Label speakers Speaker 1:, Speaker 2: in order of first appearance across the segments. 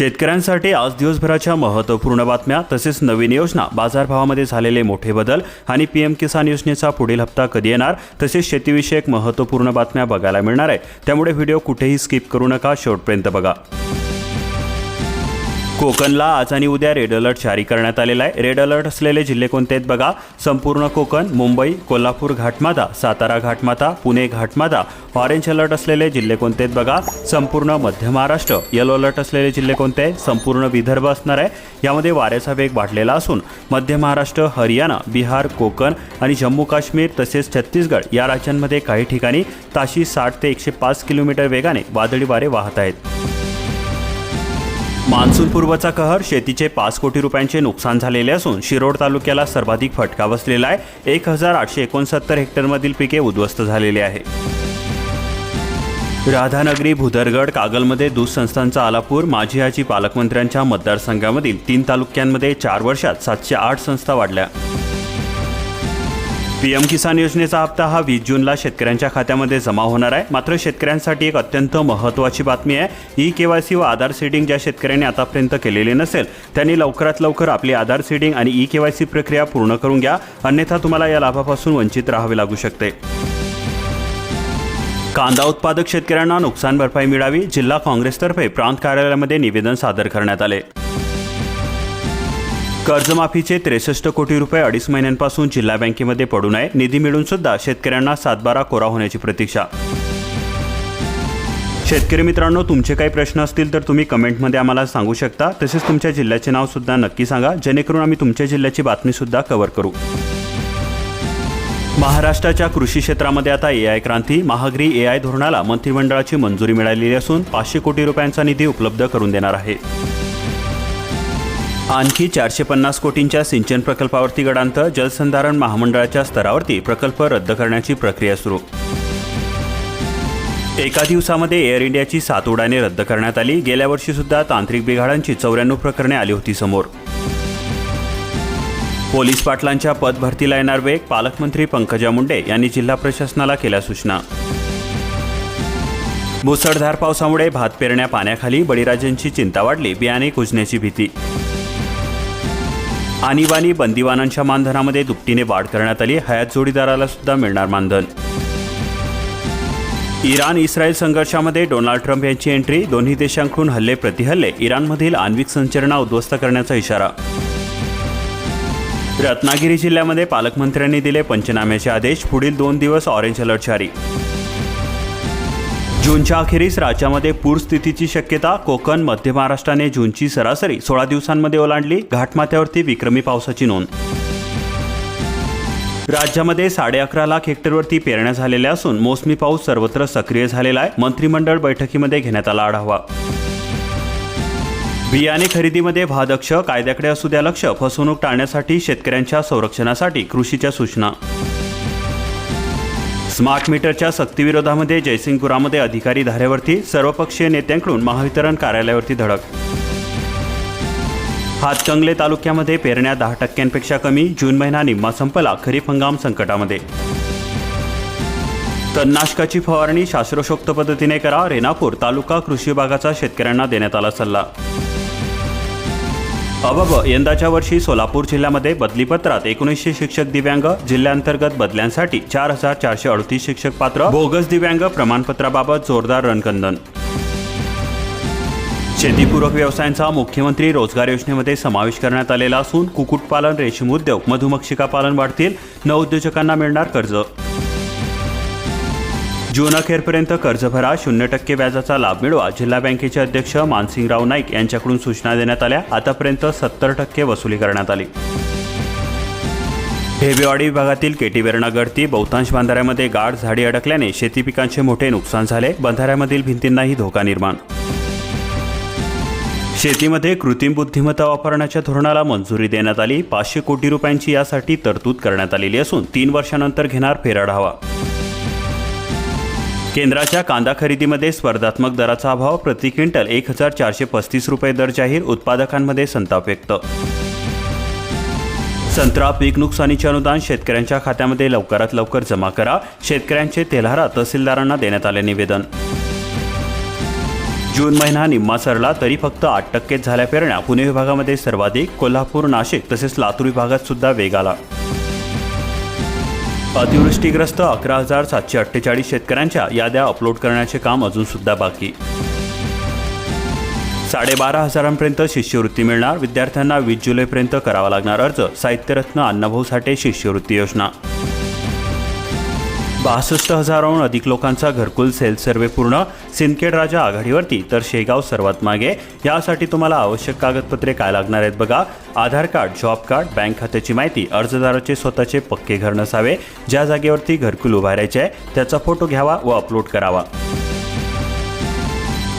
Speaker 1: शेतकऱ्यांसाठी आज दिवसभराच्या महत्त्वपूर्ण बातम्या तसेच नवीन योजना बाजारभावामध्ये झालेले मोठे बदल आणि पीएम किसान योजनेचा पुढील हप्ता कधी येणार तसेच शेतीविषयक महत्त्वपूर्ण बातम्या बघायला मिळणार आहे त्यामुळे व्हिडिओ कुठेही स्किप करू नका शेवटपर्यंत बघा. कोकणला आज आणि उद्या रेड अलर्ट जारी करण्यात आलेला आहे. रेड अलर्ट असलेले जिल्हे कोणते आहेत बघा? संपूर्ण कोकण मुंबई कोल्हापूर घाटमाता सातारा घाटमाता पुणे घाटमाता ऑरेंज अलर्ट असलेले जिल्हे कोणते आहेत बघा? संपूर्ण मध्य महाराष्ट्र. येलो अलर्ट असलेले जिल्हे कोणते आहे संपूर्ण विदर्भ असणार आहे. यामध्ये वाऱ्याचा वेग वाढलेला असून मध्य महाराष्ट्र हरियाणा बिहार कोकण आणि जम्मू काश्मीर तसेच छत्तीसगड या राज्यांमध्ये काही ठिकाणी ताशी साठ ते एकशे पाच किलोमीटर वेगाने वादळी वारे वाहत आहेत. मान्सून पूर्वचा कहर शेतीचे पाच कोटी रुपयांचे नुकसान झालेले असून शिरोड तालुक्याला सर्वाधिक फटका बसलेला आहे. एक हजार आठशे एकोणसत्तर हेक्टरमधील पिके उद्ध्वस्त झालेली आहे. राधानगरी भुदरगड कागलमध्ये दूध संस्थांचा आलापूर माझी आजी पालकमंत्र्यांच्या मतदारसंघामधील तीन तालुक्यांमध्ये चार वर्षात सातशे आठ संस्था वाढल्या. पीएम किसान योजनेचा हप्ता हा वीस जूनला शेतकऱ्यांच्या खात्यामध्ये जमा होणार आहे. मात्र शेतकऱ्यांसाठी एक अत्यंत महत्त्वाची बातमी आहे. ई केवायसी व आधार सीडिंग ज्या शेतकऱ्यांनी आतापर्यंत केलेली नसेल त्यांनी लवकरात लवकर आपली आधार सीडिंग आणि ई केवायसी प्रक्रिया पूर्ण करून घ्या. अन्यथा तुम्हाला या लाभापासून वंचित राहावे लागू शकते. कांदा उत्पादक शेतकऱ्यांना नुकसान भरपाई मिळावी जिल्हा काँग्रेसतर्फे प्रांत कार्यालयामध्ये निवेदन सादर करण्यात आले. कर्जमाफीचे त्रेसष्ट कोटी रुपये अडीच महिन्यांपासून जिल्हा बँकेमध्ये पडून आहे निधी मिळून सुद्धा शेतकऱ्यांना सातबारा कोरा होण्याची प्रतीक्षा. शेतकरी मित्रांनो तुमचे काही प्रश्न असतील तर तुम्ही कमेंटमध्ये आम्हाला सांगू शकता. तसेच तुमच्या जिल्ह्याचे नाव सुद्धा नक्की सांगा. जेणेकरून आम्ही तुमच्या जिल्ह्याची बातमी सुद्धा कव्हर करू. महाराष्ट्राच्या कृषी क्षेत्रामध्ये आता ए आय क्रांती. महागरी ए आय धोरणाला मंत्रिमंडळाची मंजुरी मिळालेली असून पाचशे कोटी रुपयांचा निधी उपलब्ध करून देणार आहे. आणखी चारशे पन्नास कोटींच्या सिंचन प्रकल्पावरती गडांत जलसंधारण महामंडळाच्या स्तरावरती प्रकल्प रद्द करण्याची प्रक्रिया सुरू. एका दिवसामध्ये एअर इंडियाची सात उड्डाणे रद्द करण्यात आली. गेल्या वर्षी सुद्धा तांत्रिक बिघाडांची चौऱ्याण्णव प्रकरणे आली होती समोर. पोलीस पाटलांच्या पद भरतीला येणार वेग पालकमंत्री पंकजा मुंडे यांनी जिल्हा प्रशासनाला केल्या सूचना. मुसळधार पावसामुळे भात पेरण्या पाण्याखाली बळीराजांची चिंता वाढली बियाणे कुजण्याची भीती. आणीबाणी बंदिवानांच्या मानधनामध्ये दुपटीने वाढ करण्यात आली. हयात जोडीदाराला सुद्धा मिळणार मानधन. इराण इस्रायल संघर्षामध्ये डोनाल्ड ट्रम्प यांची एंट्री. दोन्ही देशांकडून हल्ले प्रतिहल्ले. इराणमधील आण्विक संचरणा उद्ध्वस्त करण्याचा इशारा. रत्नागिरी जिल्ह्यामध्ये पालकमंत्र्यांनी दिले पंचनाम्याचे आदेश. पुढील दोन दिवस ऑरेंज अलर्ट जारी. जूनच्या अखेरीस राज्यामध्ये पूरस्थितीची शक्यता कोकण मध्य महाराष्ट्राने जूनची सरासरी सोळा दिवसांमध्ये ओलांडली घाटमाथ्यावरती विक्रमी पावसाची नोंद. राज्यामध्ये साडे अकरा लाख हेक्टरवरती पेरण्या झालेल्या असून मोसमी पाऊस सर्वत्र सक्रिय झालेला आहे. मंत्रिमंडळ बैठकीमध्ये घेण्यात आला आढावा. बियाणे खरेदीमध्ये भादक्ष कायद्याकडे असू द्या लक्ष फसवणूक टाळण्यासाठी शेतकऱ्यांच्या संरक्षणासाठी कृषीच्या सूचना. स्मार्ट मीटरच्या सक्तीविरोधामध्ये जयसिंगपुरामध्ये अधिकारी धाऱ्यावरती सर्वपक्षीय नेत्यांकडून महावितरण कार्यालयावरती धडक. हातकंगले तालुक्यामध्ये पेरण्या दहा टक्क्यांपेक्षा कमी जून महिना निम्मा संपला खरीप हंगाम संकटामध्ये. तणनाशकाची फवारणी शास्त्रोशोक्त पद्धतीने करा रेणापूर तालुका कृषी विभागाचा शेतकऱ्यांना देण्यात आला सल्ला. अबब यंदाच्या वर्षी सोलापूर जिल्ह्यामध्ये बदलीपत्रात एकोणीसशे शिक्षक दिव्यांग जिल्ह्यांतर्गत बदल्यांसाठी चार हजार चारशे अडतीस शिक्षक पात्र बोगस दिव्यांग प्रमाणपत्राबाबत जोरदार रणकंदन. शेतीपूरक व्यवसायांचा मुख्यमंत्री रोजगार योजनेमध्ये समावेश करण्यात आलेला असून कुक्कुटपालन रेशीम उद्योग मधुमक्षिका पालन वाढतील नवउद्योजकांना मिळणार कर्ज. जून अखेरपर्यंत कर्ज भरा शून्य टक्के व्याजाचा लाभ मिळवा जिल्हा बँकेचे अध्यक्ष मानसिंगराव नाईक यांच्याकडून सूचना देण्यात आल्या. आतापर्यंत सत्तर टक्के वसुली करण्यात आली. ढेबेवाडी विभागातील केटी वेरणा गडती बहुतांश बांधाऱ्यामध्ये गाढ झाडी अडकल्याने शेती पिकांचे मोठे नुकसान झाले. बंधाऱ्यामधील भिंतींनाही धोका निर्माण. शेतीमध्ये कृत्रिम बुद्धिमत्ता वापरण्याच्या धोरणाला मंजुरी देण्यात आली. पाचशे कोटी रुपयांची यासाठी तरतूद करण्यात आलेली असून तीन वर्षानंतर घेणार फेराढावा केंद्राच्या कांदा खरेदीमध्ये स्पर्धात्मक दराचा अभाव प्रति क्विंटल एक हजार चारशे पस्तीस रुपये दर जाहीर उत्पादकांमध्ये संताप व्यक्त. संत्रा पीक नुकसानीचे अनुदान शेतकऱ्यांच्या खात्यामध्ये लवकरात लवकर जमा करा शेतकऱ्यांचे तेल्हारा तहसीलदारांना देण्यात आले निवेदन. जून महिना निम्मा सरला तरी फक्त आठ टक्केच झाल्या पेरण्या. पुणे विभागामध्ये सर्वाधिक कोल्हापूर नाशिक तसेच लातूर विभागात सुद्धा वेग आला. अतिवृष्टीग्रस्त अकरा हजार सातशे अठ्ठेचाळीस शेतकऱ्यांच्या याद्या अपलोड करण्याचे काम अजून सुद्धा बाकी. साडेबारा हजारांपर्यंत शिष्यवृत्ती मिळणार. विद्यार्थ्यांना वीस जुलैपर्यंत करावा लागणार अर्ज. साहित्यरत्न अण्णाभाऊ साठे शिष्यवृत्ती योजना. बासष्ट हजाराहून अधिक लोकांचा घरकुल सेल्फ सर्व्हे पूर्ण सिंदखेड राजा आघाडीवरती. तर शेगाव सर्वात मागे. यासाठी तुम्हाला आवश्यक कागदपत्रे काय लागणार आहेत बघा. Aadhaar card job card bank खात्याची माहिती अर्जदाराचे स्वतःचे पक्के घर नसावे. ज्या जागेवरती घरकुल उभारायचे आहे त्याचा फोटो घ्यावा व अपलोड करावा.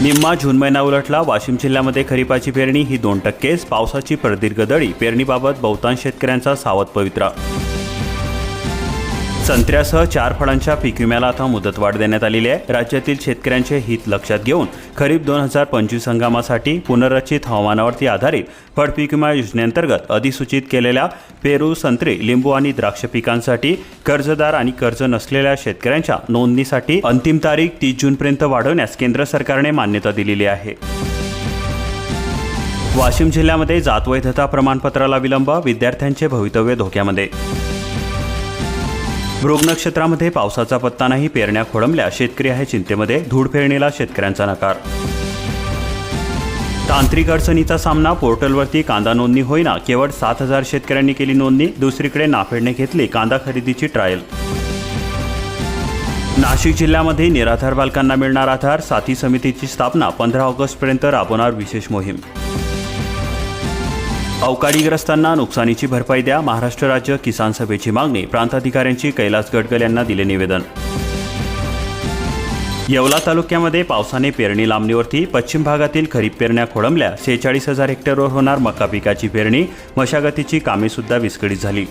Speaker 1: निम्मा जून महिना उलटला. वाशिम जिल्ह्यामध्ये खरीपाची पेरणी ही दोन टक्केच. पावसाची प्रदीर्घ दडी. पेरणीबाबत बहुतांश शेतकऱ्यांचा सावध पवित्रा. संत्र्यासह चार फळांच्या पीक विम्याला आता मुदतवाढ देण्यात आलेली आहे. राज्यातील शेतकऱ्यांचे हित लक्षात घेऊन खरीप दोन हजार पंचवीस हंगामासाठी पुनर्रचित हवामानावरती आधारित फळ पीक विमा योजनेअंतर्गत अधिसूचित केलेल्या पेरू संत्री लिंबू आणि द्राक्ष पिकांसाठी कर्जदार आणि कर्ज नसलेल्या शेतकऱ्यांच्या नोंदणीसाठी अंतिम तारीख तीस जूनपर्यंत वाढवण्यास केंद्र सरकारने मान्यता दिलेली आहे. वाशिम जिल्ह्यामध्ये जात वैधता प्रमाणपत्राला विलंब विद्यार्थ्यांचे भवितव्य धोक्यामध्ये मृग नक्षत्रामध्ये पावसाचा पत्ता नाही पेरण्या खोळंबल्या शेतकरी आहे चिंतेमध्ये. धूळ फेरणीला शेतकऱ्यांचा नकार. तांत्रिक अडचणीचा सामना. पोर्टलवरती कांदा नोंदणी होईना. केवळ सात हजार शेतकऱ्यांनी केली नोंदणी. दुसरीकडे नाफेडने घेतली कांदा खरेदीची ट्रायल नाशिक जिल्ह्यामध्ये निराधार बालकांना मिळणार आधार. साथी समितीची स्थापना पंधरा ऑगस्टपर्यंत राबवणार विशेष मोहीम. अवकाळीग्रस्तांना नुकसानीची भरपाई द्या. महाराष्ट्र राज्य किसान सभेची मागणी प्रांताधिकाऱ्यांची कैलास गडकल यांना दिले निवेदन. येवला तालुक्यामध्ये पावसाने पेरणी लांबणीवरती. पश्चिम भागातील खरीप पेरण्या खोळंबल्या सेहेचाळीस हजार हेक्टरवर होणार मका पिकाची पेरणी. मशागतीची कामे सुद्धा विस्कळीत झाली.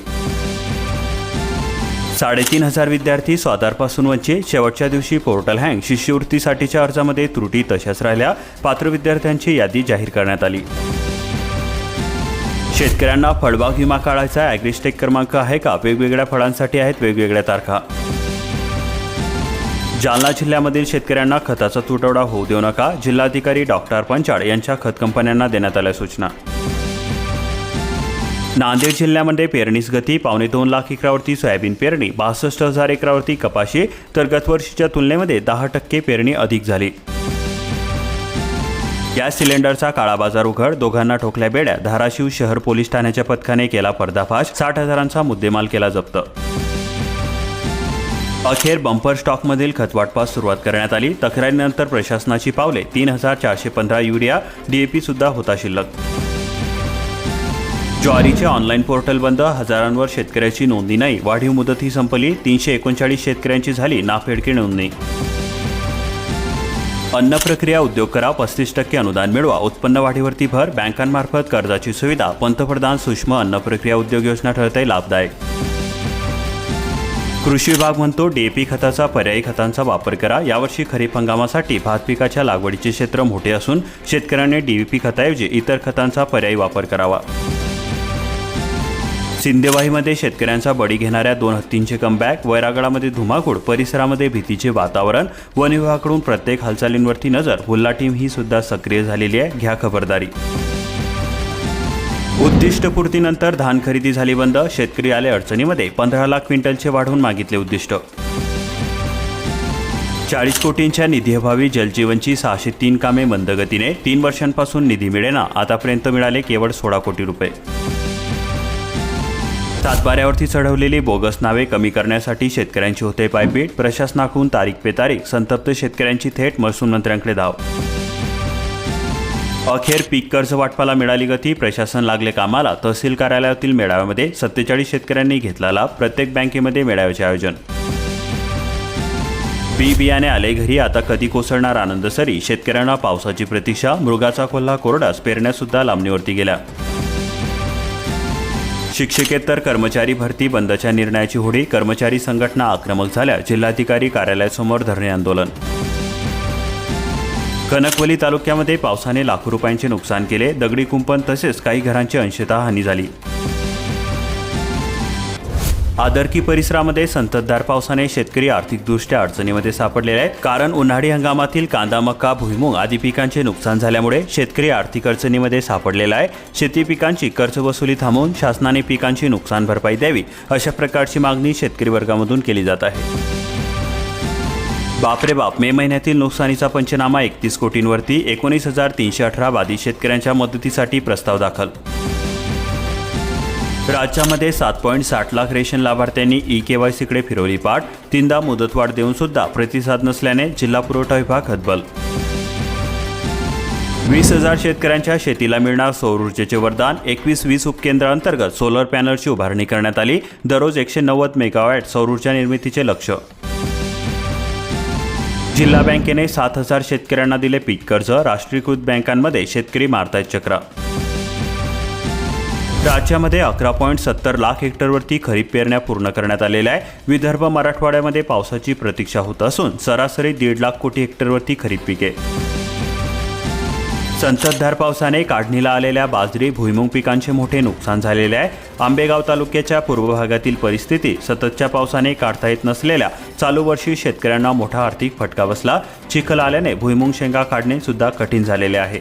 Speaker 1: साडेतीन हजार विद्यार्थी स्वादारपासून वंचित. शेवटच्या दिवशी पोर्टल हँग. शिष्यवृत्तीसाठीच्या अर्जामध्ये त्रुटी तशाच राहिल्या. पात्र विद्यार्थ्यांची यादी जाहीर करण्यात आली. शेतकऱ्यांना फळबाग विमा काढायचा ॲग्रिस्टेक क्रमांक आहे का? वेगवेगळ्या फळांसाठी आहेत वेगवेगळ्या तारखा. जालना जिल्ह्यामधील शेतकऱ्यांना खताचा तुटवडा होऊ देऊ नका. जिल्हाधिकारी डॉक्टर पंचाळ यांच्या खत कंपन्यांना देण्यात आल्या सूचना. नांदेड जिल्ह्यामध्ये पेरणीस गती पावणे दोन लाख एकरावरती सोयाबीन पेरणी बासष्ट हजार एकरावरती कपाशी तर गतवर्षीच्या तुलनेमध्ये दहा टक्के पेरणी अधिक झाली. गॅस सिलेंडरचा काळाबाजार उघड दोघांना ठोकल्या बेड्या धाराशिव शहर पोलीस ठाण्याच्या पथकाने केला पर्दाफाश साठ हजारांचा मुद्देमाल केला जप्त. अखेर बंपर स्टॉकमधील खतवाटपास सुरुवात करण्यात आली. तक्रारीनंतर प्रशासनाची पावले तीन हजार चारशे पंधरा युरिया डीएपी सुद्धा होता शिल्लक. ज्वारीचे ऑनलाईन पोर्टल बंद हजारांवर शेतकऱ्याची नोंदणी नाही. वाढीव मुदतही संपली तीनशे एकोणचाळीस शेतकऱ्यांची झाली नाफेडकी नोंदणी. अन्न प्रक्रिया उद्योग करा पस्तीस टक्के अनुदान मिळवा. उत्पन्न वाढीवरती भर. बँकांमार्फत कर्जाची सुविधा. पंतप्रधान सूक्ष्म अन्न प्रक्रिया उद्योग योजना ठरते लाभदायक. कृषी विभाग म्हणतो डीएपी खताचा पर्यायी खतांचा वापर करा. यावर्षी खरीप हंगामासाठी भात पिकाच्या लागवडीचे क्षेत्र मोठे असून शेतकऱ्यांनी डीएपी खताऐवजी इतर खतांचा पर्यायी वापर करावा. सिंदेवाहीमध्ये शेतकऱ्यांचा बळी घेणाऱ्या दोन हत्तींचे कमबॅक वैरागडामध्ये धुमाकूळ परिसरामध्ये भीतीचे वातावरण वन विभागाकडून प्रत्येक हालचालींवरती नजर. हुल्ला टीम ही सुद्धा सक्रिय झालेली आहे. घ्या खबरदारी. उद्दिष्टपूर्तीनंतर धान खरेदी झाली बंद. शेतकरी आले अडचणीमध्ये. पंधरा लाख क्विंटलचे वाढवून मागितले उद्दिष्ट. चाळीस कोटींच्या निधीअभावी जलजीवनची सहाशे तीन कामे मंदगतीने. तीन वर्षांपासून निधी मिळेना. आतापर्यंत मिळाले केवळ सोळा कोटी रुपये. सातबाऱ्यावरती चढवलेली बोगस नावे कमी करण्यासाठी शेतकऱ्यांची होते पायपीट. प्रशासनाकडून तारीख पे तारीख संतप्त शेतकऱ्यांची थेट महसूल मंत्र्यांकडे धाव. अखेर पीक कर्ज वाटपाला मिळाली गती प्रशासन लागले कामाला. तहसील कार्यालयातील मेळाव्यामध्ये सत्तेचाळीस शेतकऱ्यांनी घेतला लाभ प्रत्येक बँकेमध्ये मेळाव्याचे आयोजन. बी बियाणे आले घरी आता कधी कोसळणार आनंद सरी? शेतकऱ्यांना पावसाची प्रतीक्षा मृगाचा कोल्हा कोरडास पेरण्यासुद्धा लांबणीवरती गेल्या. शिक्षकेतर कर्मचारी भरती बंदच्या निर्णयाची होडी कर्मचारी संघटना आक्रमक झाल्या जिल्हाधिकारी कार्यालयासमोर धरणे आंदोलन. कनकवली तालुक्यामध्ये पावसाने लाखो रुपयांचे नुकसान केले दगडी कुंपण तसेच काही घरांची अंशतः हानी झाली. आदरकी परिसरामध्ये संततधार पावसाने शेतकरी आर्थिकदृष्ट्या अडचणीमध्ये सापडलेले आहेत. कारण उन्हाळी हंगामातील कांदा मका भुईमुग आदी पिकांचे नुकसान झाल्यामुळे शेतकरी आर्थिक अडचणीमध्ये सापडलेला आहे. शेती पिकांची कर्ज वसुली थांबवून शासनाने पिकांची नुकसान भरपाई द्यावी अशा प्रकारची मागणी शेतकरी वर्गामधून केली जात आहे. बापरे बाप मे महिन्यातील नुकसानीचा पंचनामा एकतीस कोटींवरती एकोणीस हजार तीनशे अठरा बाधित शेतकऱ्यांच्या मदतीसाठी प्रस्ताव दाखल राज्यामध्ये सात पॉईंट साठ लाख रेशन लाभार्थ्यांनी ई के वाय सीकडे फिरवली पाठ. तीनदा मुदतवाढ देऊन सुद्धा प्रतिसाद नसल्याने जिल्हा पुरवठा विभाग हतबल. वीस हजार शेतकऱ्यांच्या शेतीला मिळणार सौर ऊर्जेचे वरदान. एकवीस वीस उपकेंद्रांतर्गत सोलर पॅनलची उभारणी करण्यात आली. दररोज एकशे नव्वद मेगावॅट सौर ऊर्जा निर्मितीचे लक्ष. जिल्हा बँकेने सात हजार शेतकऱ्यांना दिले पीक कर्ज. राष्ट्रीयकृत बँकांमध्ये शेतकरी मारतायत चक्र. राज्यामध्ये अकरा पॉईंट सत्तर लाख हेक्टरवरती खरीप पेरण्या पूर्ण करण्यात आलेल्या आहे. विदर्भ मराठवाड्यामध्ये पावसाची प्रतीक्षा होत असून सरासरी दीड लाख कोटी हेक्टरवरती खरीप पिके. संततधार पावसाने काढणीला आलेल्या बाजरी भुईमुग पिकांचे मोठे नुकसान झालेले आहे. आंबेगाव तालुक्याच्या पूर्व भागातील परिस्थिती सततच्या पावसाने काढता येत नसलेल्या चालू वर्षी शेतकऱ्यांना मोठा आर्थिक फटका बसला. चिखल आल्याने भुईमुग शेंगा काढणे सुद्धा कठीण झालेले आहे.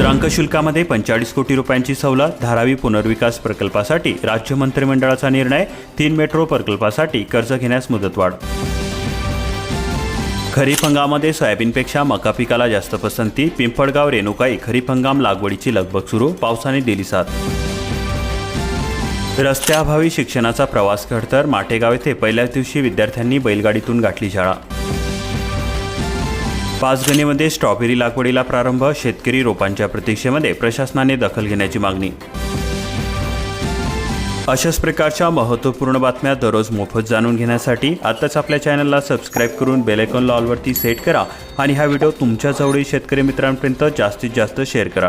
Speaker 1: मुद्रांक शुल्कामध्ये पंचेचाळीस कोटी रुपयांची सवलत धारावी पुनर्विकास प्रकल्पासाठी राज्य मंत्रिमंडळाचा निर्णय तीन मेट्रो प्रकल्पासाठी कर्ज घेण्यास मुदतवाढ. खरीप हंगामामध्ये सोयाबीनपेक्षा मका पिकाला जास्त पसंती पिंपळगाव रेणुकाई खरीप हंगाम लागवडीची लगबग सुरू पावसाने दिली साथ. रस्त्याअभावी शिक्षणाचा प्रवास घडतर माटेगाव येथे पहिल्याच दिवशी विद्यार्थ्यांनी बैलगाडीतून गाठली शाळा. पाचगणीमध्ये स्ट्रॉबेरी लागवडीला प्रारंभ शेतकरी रोपांच्या प्रतीक्षेमध्ये प्रशासनाने दखल घेण्याची मागणी. अशाच प्रकारच्या महत्त्वपूर्ण बातम्या दररोज मोफत जाणून घेण्यासाठी आत्ताच आपल्या चॅनलला सबस्क्राईब करून बेलायकॉन लॉलवरती सेट करा आणि हा व्हिडिओ तुमच्या जवळील शेतकरी मित्रांपर्यंत जास्तीत जास्त शेअर करा.